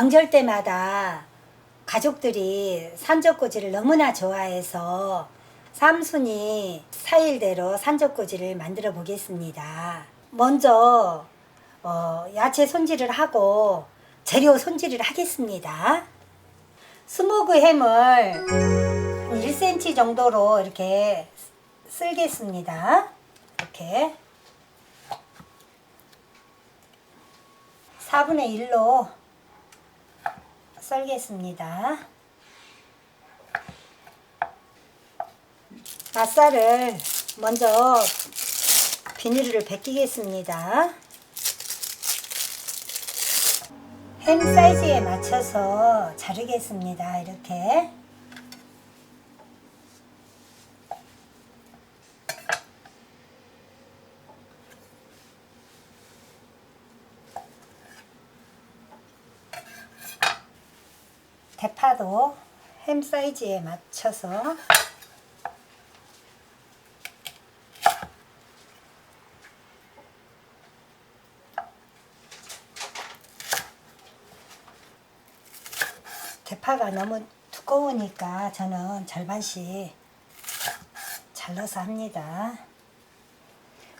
명절 때마다 가족들이 산적꼬지를 너무나 좋아해서 삼순이 스타일대로 산적꼬지를 만들어 보겠습니다. 먼저 어, 야채 손질을 하고 재료 손질을 하겠습니다. 스모그 햄을 1cm 정도로 이렇게 쓸겠습니다. 이렇게 4분의 1로 썰겠습니다. 맛살을 먼저 비닐을 벗기겠습니다. 햄 사이즈에 맞춰서 자르겠습니다. 이렇게. 대파도 햄 사이즈에 맞춰서 대파가 너무 두꺼우니까 저는 절반씩 잘라서 합니다.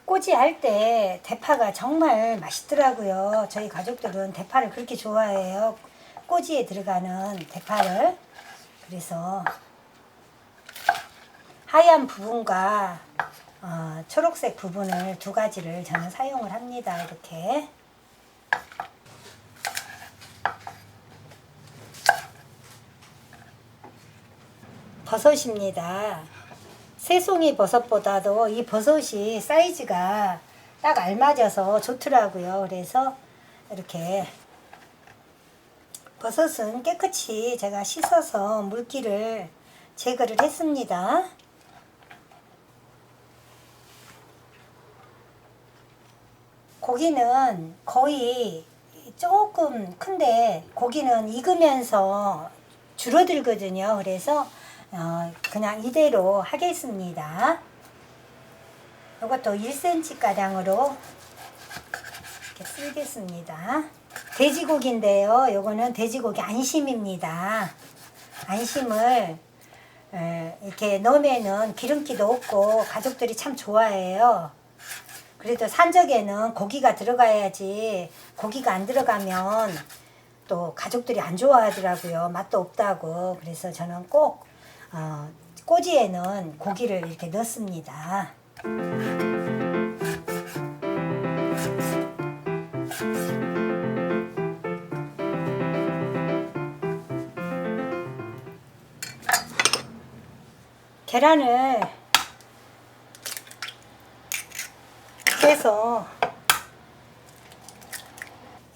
꼬지 할 때 대파가 정말 맛있더라고요. 저희 가족들은 대파를 그렇게 좋아해요. 꼬지에 들어가는 대파를. 그래서 하얀 부분과 어, 초록색 부분을 두 가지를 저는 사용을 합니다. 이렇게. 버섯입니다. 새송이 버섯보다도 이 버섯이 사이즈가 딱 알맞아서 좋더라고요. 그래서 이렇게 버섯은 깨끗이 제가 씻어서 물기를 제거를 했습니다. 고기는 거의 조금 큰데 고기는 익으면서 줄어들거든요. 그래서 어, 그냥 이대로 하겠습니다. 이것도 1cm 가량으로 이렇게 쓸겠습니다. 돼지고기인데요. 요거는 돼지고기 안심입니다. 안심을 에, 이렇게 넣으면은 기름기도 없고 가족들이 참 좋아해요. 그래도 산적에는 고기가 들어가야지 고기가 안 들어가면 또 가족들이 안 좋아하더라고요. 맛도 없다고. 그래서 저는 꼭 어, 꼬지에는 고기를 이렇게 넣습니다. 계란을 깨서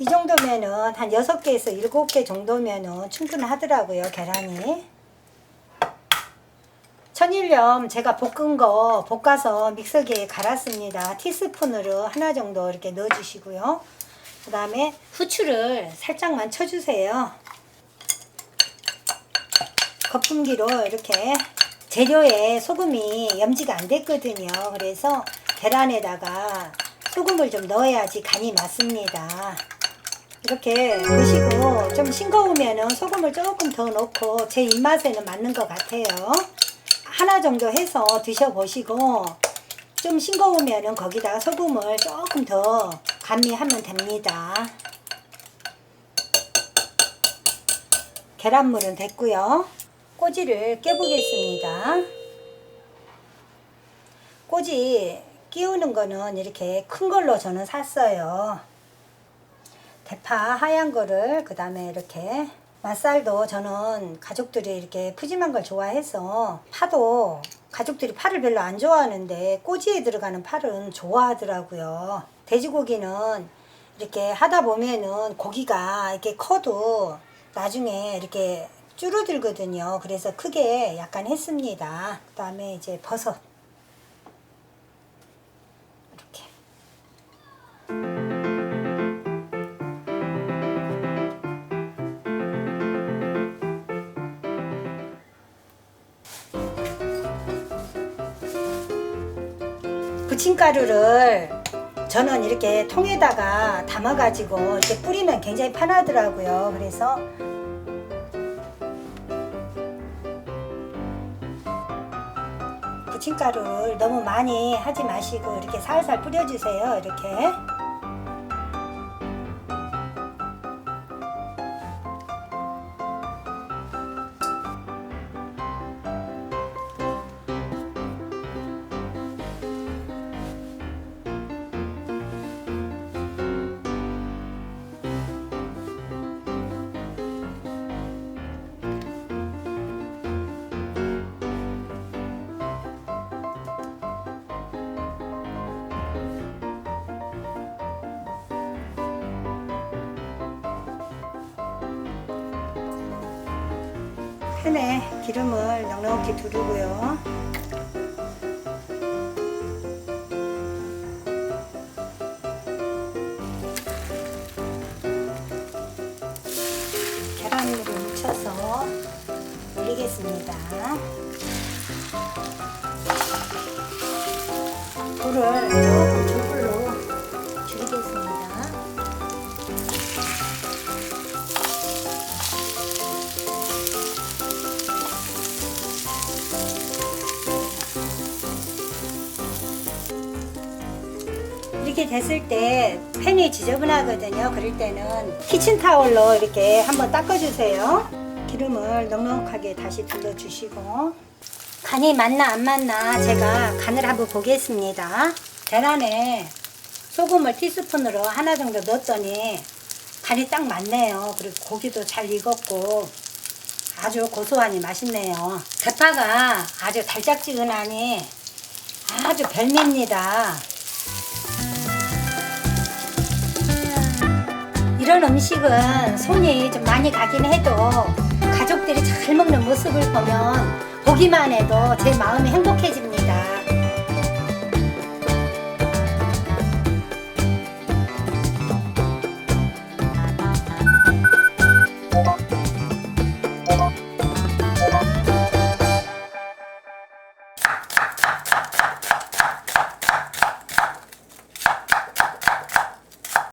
이 정도면은 한 6개에서 7개 정도면은 충분하더라고요 계란이. 천일염 제가 볶은 거 볶아서 믹서기에 갈았습니다. 티스푼으로 하나 정도 이렇게 넣어 주시고요. 그 다음에 후추를 살짝만 쳐주세요. 거품기로 이렇게 재료에 소금이 염지가 안 됐거든요 그래서 계란에다가 소금을 좀 넣어야지 간이 맞습니다 이렇게 드시고 좀 싱거우면은 소금을 조금 더 넣고 제 입맛에는 맞는 것 같아요. 하나 정도 해서 드셔보시고 좀 싱거우면은 거기다가 소금을 조금 더 감미하면 됩니다. 계란물은 됐고요. 꼬지를 깨보겠습니다. 꼬지 끼우는 거는 이렇게 큰 걸로 저는 샀어요. 대파 하얀 거를 그 다음에 이렇게 맛살도 저는 가족들이 이렇게 푸짐한 걸 좋아해서 파도 가족들이 파를 별로 안 좋아하는데 꼬지에 들어가는 파는 좋아하더라고요. 돼지고기는 이렇게 하다 보면은 고기가 이렇게 커도 나중에 이렇게 줄어들거든요. 그래서 크게 약간 했습니다. 그 다음에 이제 버섯. 이렇게. 부침가루를 저는 이렇게 통에다가 담아가지고 이렇게 뿌리면 굉장히 편하더라고요. 그래서 부침가루를 너무 많이 하지 마시고 이렇게 살살 뿌려주세요. 이렇게. 팬에 기름을 넉넉히 두르고요. 계란물을 묻혀서 올리겠습니다. 불을 조금 이렇게 됐을 때 팬이 지저분하거든요. 그럴 때는 키친타올로 이렇게 한번 닦아주세요. 기름을 넉넉하게 다시 둘러주시고 간이 맞나 안 맞나 제가 간을 한번 보겠습니다. 계란에 소금을 티스푼으로 하나 정도 넣었더니 간이 딱 맞네요. 그리고 고기도 잘 익었고 아주 고소하니 맛있네요. 대파가 아주 달짝지근하니 아주 별미입니다. 이런 음식은 손이 좀 많이 가긴 해도 가족들이 잘 먹는 모습을 보면 보기만 해도 제 마음이 행복해집니다.